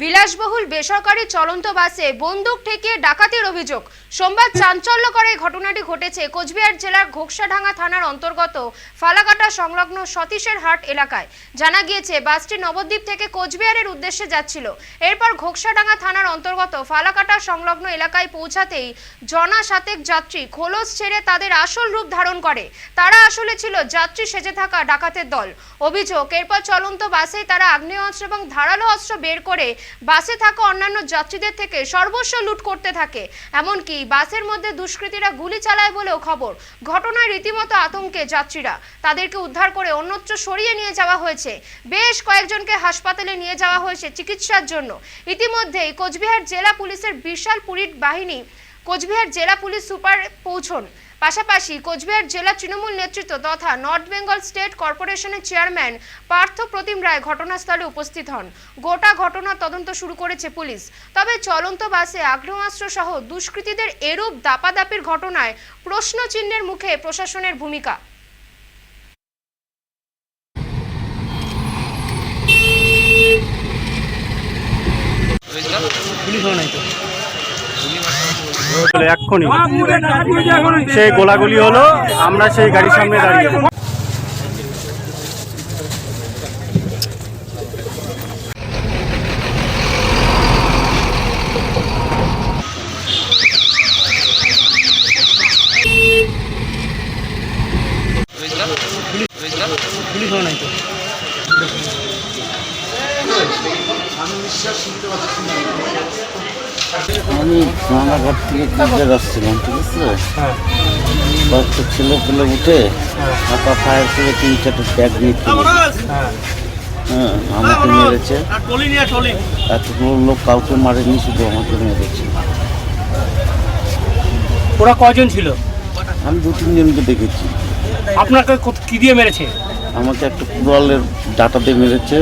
বিলাসবহুল বেসরকারি চলন্ত বাসে বন্দুক ঠেকিয়ে ডাকাতির অভিযোগ। সোমবার চাঞ্চল্যকর এই ঘটনাটি ঘটেছে কোচবিহার জেলার ঘোকসাডাঙ্গা থানার অন্তর্গত ফালাকাটা সংলগ্ন সতীশের হাট এলাকায়। জানা গিয়েছে, বাসটি নবদ্বীপ থেকে কোচবিহারের উদ্দেশ্যে যাচ্ছিল। এরপর ঘোকসাডাঙ্গা থানার অন্তর্গত ফালাকাটা সংলগ্ন এলাকায় পৌঁছাতেই জনা সাতেক যাত্রী খোলস ছেড়ে তাদের আসল রূপ ধারণ করে। তারা আসলে ছিল যাত্রী সেজে থাকা ডাকাতের দল। অভিযোগ, এরপর চলন্ত বাসে তারা আগ্নেয় অস্ত্র এবং ধারালো অস্ত্র বের করে বাসে থাকা অন্যান্য যাত্রীদের থেকে সর্বস্ব লুট করতে থাকে। এমনকি বাসের মধ্যে দুষ্কৃতীরা গুলি চালায় বলেও খবর। ঘটনায় রীতিমতো আতঙ্কে যাত্রীরা। তাদেরকে উদ্ধার করে অন্যত্র সরিয়ে নিয়ে যাওয়া হয়েছে। বেশ কয়েকজনকে হাসপাতালে নিয়ে যাওয়া হয়েছে চিকিৎসার জন্য। ইতিমধ্যেই কোচবিহার জেলা পুলিশের বিশাল পুলিশ বাহিনী কোচবিহার জেলা পুলিশ সুপার পৌঁছন। পাশাপাশি কোচবিহার জেলা তৃণমূল নেতৃত্ব তথা নর্থ বেঙ্গল স্টেট কর্পোরেশনের চেয়ারম্যান পার্থ প্রতিম রায় ঘটনাস্থলে উপস্থিত হন। গোটা ঘটনা তদন্ত শুরু করেছে পুলিশ। তবে চলন্ত বাসে আগ্নেয়াস্ত্র সহ দুষ্কৃতীদের এরূপ দাপাদাপির ঘটনায় প্রশ্ন চিহ্নের মুখে প্রশাসনের ভূমিকা। পুলিশ চলে এক্ষুনি। সেই গোলাগুলি হলো আমরা সেই গাড়ির সামনে দাঁড়িয়ে পুলিশ হয় নাই তো আমি রানাঘাট থেকে কিনতে যাচ্ছিলাম ঠিক আছে? কয়েকটা ছেলে পেলে উঠে হাতা ফায়ার করে তিন চারটে ব্যাগ নিয়ে হ্যাঁ। আমাকে মেরেছে। এতগুলো লোক কাউকে মারেনি শুধু আমাকে মেরেছে। ওরা কজন ছিল? আমি দু তিনজনকে দেখেছি। আপনাকে কি দিয়ে মেরেছে? আমাকে একটা কুড়ালের ডাটা দিয়ে মেরেছে।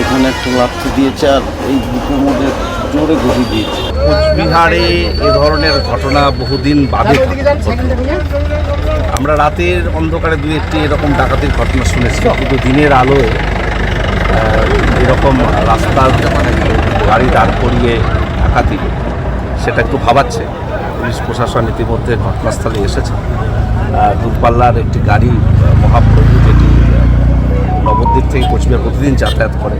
এখানে একটা লাঠি দিয়েছে আর এই দুটো মধ্যে জোরে ঘুষি দিয়েছে। বিহারে এ ধরনের ঘটনা বহুদিন বাদে আমরা রাতের অন্ধকারে দু একটি এরকম ডাকাতির ঘটনা শুনেছি কিন্তু দিনের আহ, এরকম রাস্তার গাড়ি দাঁড় করিয়ে ডাকাতি সেটা একটু ভাবাচ্ছে। পুলিশ প্রশাসন ইতিমধ্যে ঘটনাস্থলে এসেছে। দূরপাল্লার একটি গাড়ি মহাপ্রভু যেটি নবদ্বীপ থেকে কোচবিহার প্রতিদিন যাতায়াত করে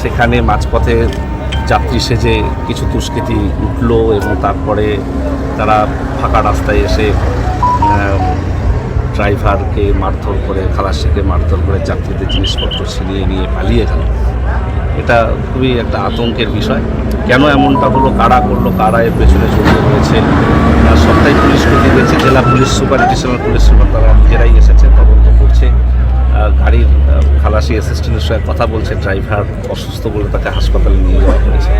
সেখানে মাঝপথে যাত্রী সেজে কিছু দুষ্কৃতী উঠল এবং তারপরে তারা ফাঁকা রাস্তায় এসে ড্রাইভারকে মারধর করে খালাসিকে মারধর করে যাত্রীদের জিনিসপত্র ছিনিয়ে নিয়ে পালিয়ে গেল। এটা খুবই একটা আতঙ্কের বিষয়। কেন এমনটা হলো কারা করল কারা এর পেছনে জড়িয়ে রয়েছে? সবটাই পুলিশ দিয়েছে জেলা police super additional police super তারা নিজেরাই এসেছে তদন্ত করছে আহ, গাড়ির খালাসি অ্যাসিস্ট্যান্টের সঙ্গে কথা বলছে ড্রাইভার অসুস্থ বলে তাকে হাসপাতালে নিয়ে যাওয়া হয়েছে।